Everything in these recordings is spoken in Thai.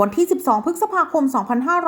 วันที่ 12 พฤษภาคม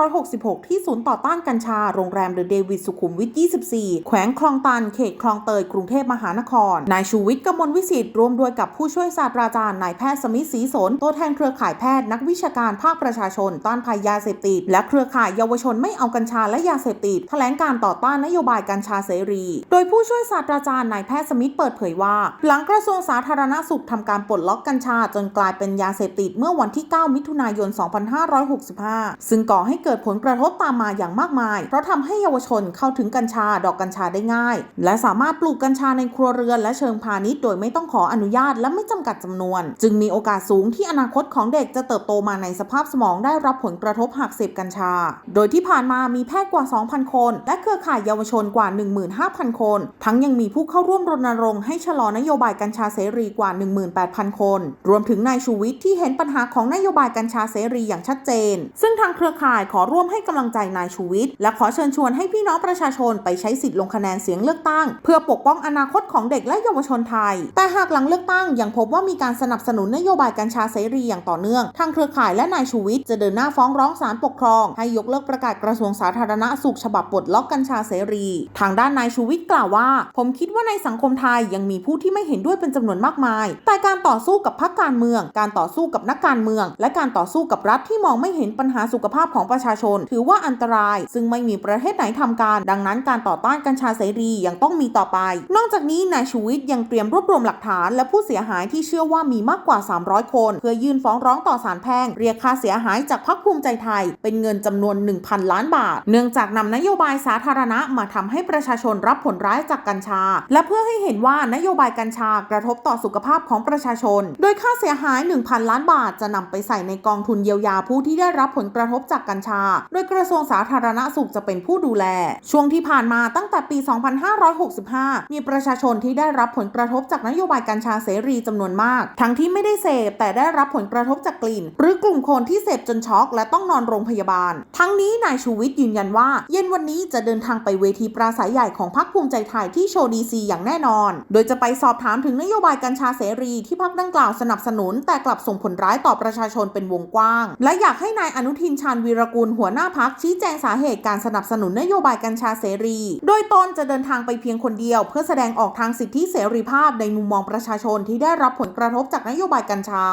2566 ที่ศูนย์ต่อต้านกัญชา โรงแรมเดอะเดวิดสุขุมวิท 24 แขวงคลองตัน เขตคลองเตย กรุงเทพมหานคร นายชูวิทย์กมลวิสิทธิ์รวมด้วยกับผู้ช่วยศาสตราจารย์ นายแพทย์สมิทธศรีสน ตัวแทนเครือข่ายแพทย์นักวิชาการภาคประชาชน ต้านภัยยาเสพติด และเครือข่ายเยาวชนไม่เอากัญชาและยาเสพติด แถลงการต่อต้านนโยบายกัญชาเสรี โดยผู้ช่วยศาสตราจารย์ นายแพทย์สมิทธ์เปิดเผยว่า หลังกระทรวงสาธารณสุขทำการปลดล็อกกัญชาจนกลายเป็นยาเสพติดเมื่อวันที่ 9 มิถุนายน2565 ซึ่งก่อให้เกิดผลกระทบตามมาอย่างมากมาย เพราะทำให้เยาวชนเข้าถึงกัญชาดอกกัญชาได้ง่าย และสามารถปลูกกัญชาในครัวเรือนและเชิงพาณิชย์โดยไม่ต้องขออนุญาตและไม่จำกัดจำนวน จึงมีโอกาสสูงที่อนาคตของเด็กจะเติบโตมาในสภาพสมองได้รับผลกระทบหากเสพกัญชา โดยที่ผ่านมามีแพทย์กว่า 2,000 คน และเครือข่ายเยาวชนกว่า 15,000 คน ทั้งยังมีผู้เข้าร่วมรณรงค์ให้ชะลอนโยบายกัญชาเสรีกว่า 18,000 คน รวมถึงนายชูวิทย์ที่เห็นปัญหาของนโยบายกัญชาเสรีอย่างชัดเจน ซึ่งทางเครือข่ายขอร่วมให้กำลังใจนายชูวิทย์และขอเชิญชวนให้พี่น้องประชาชนไปใช้สิทธิ์ลงคะแนนเสียงเลือกตั้ง เพื่อปกป้องอนาคตของเด็กและเยาวชนไทย แต่หากหลังเลือกตั้งยังพบว่ามีการสนับสนุนนโยบายกัญชาเสรีอย่างต่อเนื่อง ทางเครือข่ายและนายชูวิทย์จะเดินหน้าฟ้องร้องศาลปกครอง ให้ยกเลิกประกาศกระทรวงสาธารณสุขฉบับปลดล็อกกัญชาเสรี ทางด้านนายชูวิทย์กล่าวว่า ผมคิดว่าในสังคมไทยยังมีผู้ที่ไม่เห็นด้วยเป็นจำนวนมากมาย แต่การต่อสู้กับพรรคการเมือง การต่อสู้กับนักการเมือง และการต่อสู้กับรัฐที่มองไม่เห็นปัญหาสุขภาพของประชาชน ถือว่าอันตราย ซึ่งไม่มีประเทศไหนทำการ ดังนั้นการต่อต้านกัญชาเสรียังต้องมีต่อไป นอกจากนี้นายชูวิทย์ยังเตรียมรวบรวมหลักฐาน และผู้เสียหายที่เชื่อว่ามีมากกว่า 300 คน เพื่อยื่นฟ้องร้องต่อศาลแพ่ง เรียกค่าเสียหายจากพรรคภูมิใจไทย เป็นเงินจำนวน 1,000 ล้านบาท เนื่องจากนำนโยบายสาธารณะมาทำให้ประชาชนรับผลร้ายจากกัญชา และเพื่อให้เห็นว่านโยบายกัญชากระทบต่อสุขภาพของประชาชน โดยค่าเสียหาย 1,000 ล้านบาทจะนำไปใส่ในกองทุนเยียวยายาผู้ที่ได้รับผลกระทบจากกัญชา โดยกระทรวงสาธารณสุขจะเป็นผู้ดูแล ช่วงที่ผ่านมาตั้งแต่ปี 2565 มีประชาชนที่ได้รับผลกระทบจากนโยบายกัญชาเสรีจำนวนมาก ทั้งที่ไม่ได้เสพแต่ได้รับผลกระทบจากกลิ่น หรือกลุ่มคนที่เสพจนช็อก และต้องนอนโรงพยาบาล ทั้งนี้นายชูวิทย์ยืนยันว่า เย็นวันนี้จะเดินทางไปเวทีปราศัยใหญ่ของพรรคภูมิใจไทยที่โชว์ดีซีอย่างแน่นอน โดยจะไปสอบถามถึงนโยบายกัญชาเสรีที่พรรคดังกล่าวสนับสนุน แต่กลับส่งผลร้ายต่อประชาชนเป็นวงกว้างและอยากให้นายอนุทินชาญวีรกูลหัวหน้าพักชี้แจงสาเหตุการสนับสนุนนโยบายกัญชาเสรี โดยตนจะเดินทางไปเพียงคนเดียว เพื่อแสดงออกทางสิทธิเสรีภาพในมุมมองประชาชนที่ได้รับผลกระทบจากนโยบายกัญชา